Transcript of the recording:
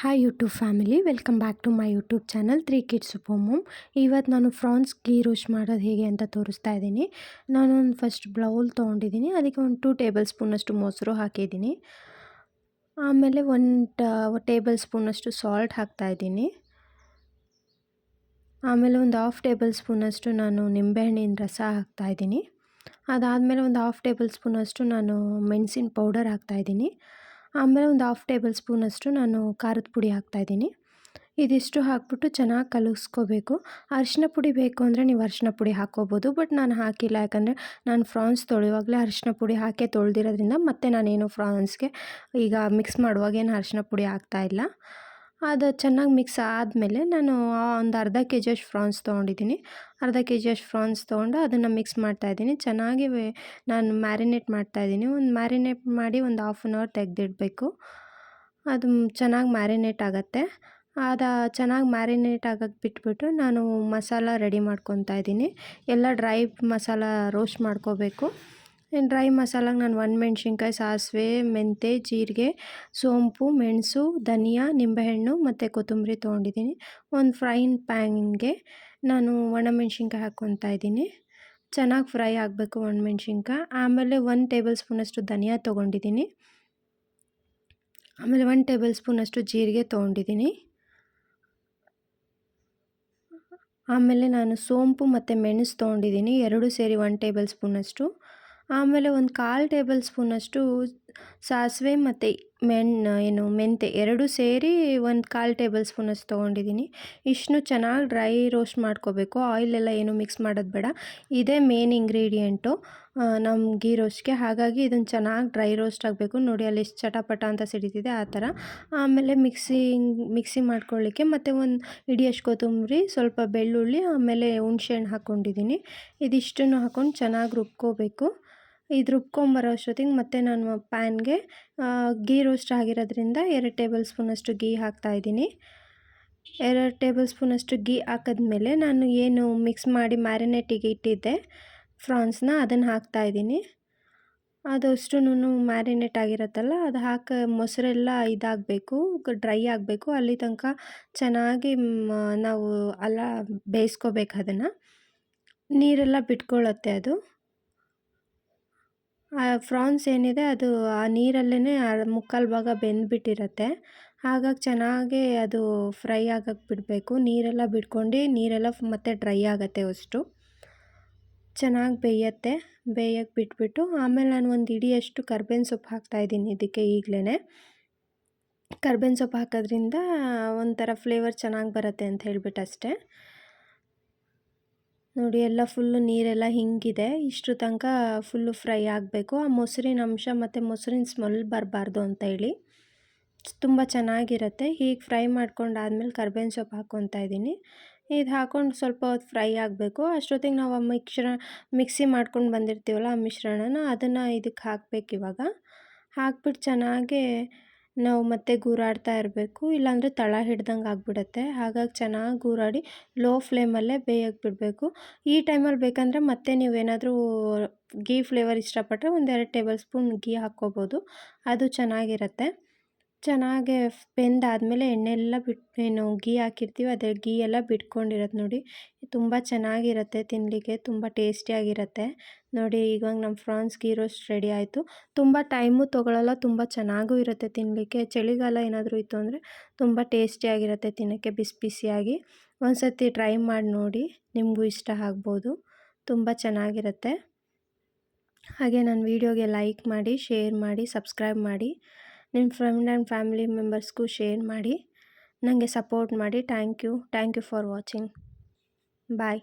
Hi YouTube family welcome back to my YouTube channel three kids mom ಇವತ್ತು ನಾನು France ghee roast ಮಾಡೋದು ಹೇಗೆ ಅಂತ ತೋರಿಸ್ತಾ ಇದ್ದೀನಿ. ನಾನೊಂದು ಫಸ್ಟ್ ಬ್ಲೌಲ್ ತೊಗೊಂಡಿದ್ದೀನಿ, ಅದಕ್ಕೆ ಒಂದು ಟೂ ಟೇಬಲ್ ಸ್ಪೂನಷ್ಟು ಮೊಸರು ಹಾಕಿದ್ದೀನಿ. ಆಮೇಲೆ ಒಂದು ಟೇಬಲ್ ಸ್ಪೂನಷ್ಟು ಸಾಲ್ಟ್ ಹಾಕ್ತಾಯಿದ್ದೀನಿ ಆಮೇಲೆ ಒಂದು ಹಾಫ್ ಟೇಬಲ್ ಸ್ಪೂನಷ್ಟು ನಾನು ನಿಂಬೆಹಣ್ಣಿನ ರಸ ಹಾಕ್ತಾಯಿದ್ದೀನಿ ಅದಾದಮೇಲೆ ಒಂದು ಹಾಫ್ ಟೇಬಲ್ ಸ್ಪೂನಷ್ಟು ನಾನು ಮೆಣಸಿನ ಪೌಡರ್ ಹಾಕ್ತಾಯಿದ್ದೀನಿ ಆಮೇಲೆ ಒಂದು ಹಾಫ್ ಟೇಬಲ್ ಸ್ಪೂನಷ್ಟು ನಾನು ಖಾರದ ಪುಡಿ ಹಾಕ್ತಾಯಿದ್ದೀನಿ ಇದಿಷ್ಟು ಹಾಕ್ಬಿಟ್ಟು ಚೆನ್ನಾಗಿ ಕಲಗಿಸ್ಕೋಬೇಕು ಅರಿಶಿನ ಪುಡಿ ಬೇಕು ಅಂದರೆ ನೀವು ಅರಿಶಿನ ಪುಡಿ ಹಾಕ್ಕೋಬೋದು, ಬಟ್ ನಾನು ಹಾಕಿಲ್ಲ. ಯಾಕಂದರೆ ನಾನು ಫ್ರಾನ್ಸ್ ತೊಳೆಯುವಾಗಲೇ ಅರಿಶಿನ ಪುಡಿ ಹಾಕಿ ತೊಳೆದಿರೋದ್ರಿಂದ ಮತ್ತೆ ನಾನೇನು ಫ್ರಾನ್ಸ್ಗೆ ಈಗ ಮಿಕ್ಸ್ ಮಾಡುವಾಗ ಏನು ಅರಿಶಿನ ಪುಡಿ ಹಾಕ್ತಾಯಿಲ್ಲ ಅದು ಚೆನ್ನಾಗಿ ಮಿಕ್ಸ್ ಆದಮೇಲೆ ನಾನು ಒಂದು ಅರ್ಧ ಕೆ ಜಿಯಷ್ಟು ಫ್ರಾನ್ಸ್ ತೊಗೊಂಡಿದ್ದೀನಿ. ಅರ್ಧ ಕೆ ಜಿಯಷ್ಟು ಫ್ರಾನ್ಸ್ ತೊಗೊಂಡು ಅದನ್ನು ಮಿಕ್ಸ್ ಮಾಡ್ತಾಯಿದ್ದೀನಿ ಚೆನ್ನಾಗಿ ನಾನು ಮ್ಯಾರಿನೇಟ್ ಮಾಡ್ತಾಯಿದ್ದೀನಿ ಒಂದು ಮ್ಯಾರಿನೇಟ್ ಮಾಡಿ ಒಂದು ಹಾಫ್ ಆನ್ ಅವರ್ ತೆಗೆದಿಡಬೇಕು. ಅದು ಚೆನ್ನಾಗಿ ಮ್ಯಾರಿನೇಟ್ ಆಗುತ್ತೆ. ಅದು ಚೆನ್ನಾಗಿ ಮ್ಯಾರಿನೇಟ್ ಆಗಕ್ಕೆ ಬಿಟ್ಬಿಟ್ಟು ನಾನು ಮಸಾಲ ರೆಡಿ ಮಾಡ್ಕೊತಾ ಇದ್ದೀನಿ. ಎಲ್ಲ ಡ್ರೈ ಮಸಾಲ ರೋಸ್ಟ್ ಮಾಡ್ಕೋಬೇಕು. ಡ್ರೈ ಮಸಾಲಾಗೆ ನಾನು ಒಣಮೆಣ್ಸಿನ್ಕಾಯಿ ಸಾಸಿವೆ ಮೆಂತೆ ಜೀರಿಗೆ, ಸೋಂಪು, ಮೆಣಸು, ಧನಿಯಾ, ನಿಂಬೆಹಣ್ಣು ಮತ್ತು ಕೊತ್ತಂಬರಿ ತೊಗೊಂಡಿದ್ದೀನಿ. ಒಂದು ಫ್ರೈನ್ ಪ್ಯಾನ್ಗೆ ನಾನು ಒಣಮೆಣ್ಸಿನ್ಕಾಯಿ ಹಾಕ್ಕೊತಾ ಇದ್ದೀನಿ. ಚೆನ್ನಾಗಿ ಫ್ರೈ ಆಗಬೇಕು ಒಣಮೆಣ್ಸಿನ್ಕಾಯಿ ಆಮೇಲೆ ಒಂದು ಟೇಬಲ್ ಸ್ಪೂನಷ್ಟು ಧನಿಯಾ ತೊಗೊಂಡಿದ್ದೀನಿ. ಆಮೇಲೆ ಒನ್ ಟೇಬಲ್ ಸ್ಪೂನಷ್ಟು ಜೀರಿಗೆ ತೊಗೊಂಡಿದ್ದೀನಿ. ಆಮೇಲೆ ನಾನು ಸೋಂಪು ಮತ್ತು ಮೆಣಸು ತೊಗೊಂಡಿದ್ದೀನಿ. ಎರಡು ಸೇರಿ ಒನ್ ಟೇಬಲ್ ಸ್ಪೂನಷ್ಟು. ಆಮೇಲೆ ಒಂದು ಕಾಲು ಟೇಬಲ್ ಸ್ಪೂನಷ್ಟು ಸಾಸಿವೆ ಮತ್ತು ಮೆಣ್, ಏನು ಮೆಂತೆ ಎರಡು ಸೇರಿ ಒಂದು ಕಾಲು ಟೇಬಲ್ ಸ್ಪೂನಷ್ಟು ತೊಗೊಂಡಿದ್ದೀನಿ. ಇಷ್ಟು ಚೆನ್ನಾಗಿ ಡ್ರೈ ರೋಸ್ಟ್ ಮಾಡ್ಕೋಬೇಕು. ಆಯಿಲೆಲ್ಲ ಏನು ಮಿಕ್ಸ್ ಮಾಡೋದು ಬೇಡ. ಇದೇ ಮೇನ್ ಇಂಗ್ರೀಡಿಯೆಂಟು. ನಮ್ಮ ಗೀ ರೋಸ್ಟ್ಗೆ. ಹಾಗಾಗಿ ಇದನ್ನು ಚೆನ್ನಾಗಿ ಡ್ರೈ ರೋಸ್ಟ್ ಆಗಬೇಕು. ನೋಡಿ ಅಲ್ಲಿ ಎಷ್ಟು ಚಟಪಟ ಅಂತ ಸಿಡಿತಿದೆ ಆ ಥರ. ಆಮೇಲೆ ಮಿಕ್ಸಿ ಮಿಕ್ಸಿ ಮಾಡ್ಕೊಳ್ಳಿಕ್ಕೆ ಮತ್ತು ಒಂದು ಇಡಿಯಷ್ಟು ಕೊತ್ತಂಬರಿ, ಸ್ವಲ್ಪ ಬೆಳ್ಳುಳ್ಳಿ, ಆಮೇಲೆ ಹುಣ್ಸೆಹಣ್ಣು ಹಾಕ್ಕೊಂಡಿದ್ದೀನಿ. ಇದಿಷ್ಟನ್ನು ಹಾಕ್ಕೊಂಡು ಚೆನ್ನಾಗಿ ರುಬ್ಕೋಬೇಕು. ಇದು ರುಬ್ಕೊಂಬರೋ ಅಷ್ಟೊತ್ತಿಗೆ ಮತ್ತೆ ನಾನು ಪ್ಯಾನ್ಗೆ ಗೀ ರೋಸ್ಟ್ ಆಗಿರೋದ್ರಿಂದ ಎರಡು ಟೇಬಲ್ ಸ್ಪೂನಷ್ಟು ಗೀ ಹಾಕ್ತಾಯಿದ್ದೀನಿ ಎರಡು ಟೇಬಲ್ ಸ್ಪೂನಷ್ಟು ಗೀ ಹಾಕಿದ್ಮೇಲೆ ನಾನು ಏನು ಮಿಕ್ಸ್ ಮಾಡಿ ಮ್ಯಾರಿನೇಟಿಗೆ ಇಟ್ಟಿದ್ದೆ ಫ್ರಾನ್ಸ್ನ ಅದನ್ನು ಹಾಕ್ತಾಯಿದ್ದೀನಿ ಅದಷ್ಟು ಮ್ಯಾರಿನೇಟ್ ಆಗಿರತ್ತಲ್ಲ, ಅದು ಹಾಕಿ ಮೊಸರೆಲ್ಲ ಇದಾಗಬೇಕು ಡ್ರೈ ಆಗಬೇಕು, ಅಲ್ಲಿ ತನಕ ಚೆನ್ನಾಗಿ ನಾವು ಅಲ್ಲ ಬೇಯಿಸ್ಕೋಬೇಕು ಅದನ್ನು. ನೀರೆಲ್ಲ ಬಿಟ್ಕೊಳ್ಳುತ್ತೆ ಅದು. ಆ ಫ್ರಾನ್ಸ್ ಏನಿದೆ ಅದು ಆ ನೀರಲ್ಲೇ ಮುಕ್ಕಾಲು ಭಾಗ ಬೆಂದುಬಿಟ್ಟಿರತ್ತೆ. ಹಾಗಾಗಿ ಚೆನ್ನಾಗಿ ಅದು ಫ್ರೈ ಆಗಕ್ಕೆ ಬಿಡಬೇಕು. ನೀರೆಲ್ಲ ಬಿಟ್ಕೊಂಡು ನೀರೆಲ್ಲ ಮತ್ತೆ ಡ್ರೈ ಆಗುತ್ತೆ ಅಷ್ಟು. ಚೆನ್ನಾಗಿ ಬೇಯತ್ತೆ. ಬೇಯಕ್ಕೆ ಬಿಟ್ಬಿಟ್ಟು ಆಮೇಲೆ ನಾನು ಒಂದು ಇಡಿಯಷ್ಟು ಕರ್ಬೇವಿನ ಸೊಪ್ಪು ಹಾಕ್ತಾಯಿದ್ದೀನಿ ಇದಕ್ಕೆ ಈಗಲೇ ಕರ್ಬೇವಿನ ಸೊಪ್ಪು ಹಾಕೋದ್ರಿಂದ ಒಂಥರ ಫ್ಲೇವರ್ ಚೆನ್ನಾಗಿ ಬರುತ್ತೆ ಅಂತ ಹೇಳ್ಬಿಟ್ಟು ಅಷ್ಟೇ. ನೋಡಿ ಎಲ್ಲ ಫುಲ್ಲು ನೀರೆಲ್ಲ ಹಿಂಗಿದೆ. ಇಷ್ಟು ತನಕ ಫುಲ್ಲು ಫ್ರೈ ಆಗಬೇಕು. ಆ ಮೊಸರಿನ ಅಂಶ ಮತ್ತು ಮೊಸರಿನ ಸ್ಮೆಲ್ ಬರಬಾರ್ದು ಅಂತ ಹೇಳಿ. ತುಂಬ ಚೆನ್ನಾಗಿರುತ್ತೆ. ಹೀಗೆ ಫ್ರೈ ಮಾಡ್ಕೊಂಡಾದ್ಮೇಲೆ ಕರ್ಬೇವಿನ ಸೊಪ್ಪು ಹಾಕ್ಕೊತಾ ಇದ್ದೀನಿ. ಇದು ಹಾಕ್ಕೊಂಡು ಸ್ವಲ್ಪ ಹೊತ್ತು ಫ್ರೈ ಆಗಬೇಕು. ಅಷ್ಟೊತ್ತಿಗೆ ನಾವು ಆ ಮಿಕ್ಸ್ರ ಮಿಕ್ಸಿ ಮಾಡ್ಕೊಂಡು ಬಂದಿರ್ತೀವಲ್ಲ ಆ ಮಿಶ್ರಣನ, ಅದನ್ನು ಇದಕ್ಕೆ ಹಾಕ್ಬೇಕು ಇವಾಗ. ಹಾಕ್ಬಿಟ್ಟು ಚೆನ್ನಾಗಿ ನಾವು ಮತ್ತೆ ಗೂರಾಡ್ತಾ ಇರಬೇಕು. ಇಲ್ಲಾಂದರೆ ತಳ ಹಿಡ್ದಂಗೆ ಆಗಿಬಿಡತ್ತೆ. ಹಾಗಾಗಿ ಚೆನ್ನಾಗಿ ಗೂರಾಡಿ ಲೋ ಫ್ಲೇಮಲ್ಲೇ ಬೇಯಕ್ಕೆ ಬಿಡಬೇಕು. ಈ ಟೈಮಲ್ಲಿ ಬೇಕಂದರೆ ಮತ್ತೆ ನೀವೇನಾದರೂ ಗೀ ಫ್ಲೇವರ್ ಇಷ್ಟಪಟ್ಟರೆ ಒಂದೆರಡು ಟೇಬಲ್ ಸ್ಪೂನ್ ಗೀ ಹಾಕ್ಕೋಬೋದು. ಅದು ಚೆನ್ನಾಗಿರುತ್ತೆ. ಚೆನ್ನಾಗಿ ಬೆಂದಾದಮೇಲೆ ಎಣ್ಣೆ ಎಲ್ಲ ಬಿಟ್ಟು ಏನು ಗೀ ಹಾಕಿರ್ತೀವಿ ಅದೇ ಗೀ ಎಲ್ಲ ಬಿಟ್ಕೊಂಡಿರತ್ತೆ ನೋಡಿ, ತುಂಬ ಚೆನ್ನಾಗಿರತ್ತೆ ತಿನ್ನಲಿಕ್ಕೆ ತುಂಬ ಟೇಸ್ಟಿಯಾಗಿರತ್ತೆ. ನೋಡಿ, ಇವಾಗ ನಮ್ಮ ಫ್ರಾನ್ಸ್ ಗೀ ರೋಸ್ಟ್ ರೆಡಿ ಆಯಿತು. ತುಂಬ ಟೈಮು ತೊಗೊಳಲ್ಲ, ತುಂಬ ಚೆನ್ನಾಗೂ ಇರುತ್ತೆ ತಿನ್ನಲಿಕ್ಕೆ ಚಳಿಗಾಲ ಏನಾದರೂ ಇತ್ತು ಅಂದರೆ ತುಂಬ ಟೇಸ್ಟಿಯಾಗಿರುತ್ತೆ ತಿನ್ನೋಕ್ಕೆ, ಬಿಸಿ ಬಿಸಿಯಾಗಿ. ಒಂದು ಸರ್ತಿ ಟ್ರೈ ಮಾಡಿ ನೋಡಿ, ನಿಮಗೂ ಇಷ್ಟ ಆಗ್ಬೋದು. ತುಂಬ ಚೆನ್ನಾಗಿರುತ್ತೆ. ಹಾಗೆ ನನ್ನ ವೀಡಿಯೋಗೆ ಲೈಕ್ ಮಾಡಿ, ಶೇರ್ ಮಾಡಿ, ಸಬ್ಸ್ಕ್ರೈಬ್ ಮಾಡಿ. ನಿಮ್ಮ ಫ್ರೆಂಡ್ ಆ್ಯಂಡ್ ಫ್ಯಾಮಿಲಿ ಮೆಂಬರ್ಸ್ಗೂ ಶೇರ್ ಮಾಡಿ ನನಗೆ ಸಪೋರ್ಟ್ ಮಾಡಿ. Thank you thank you for watching bye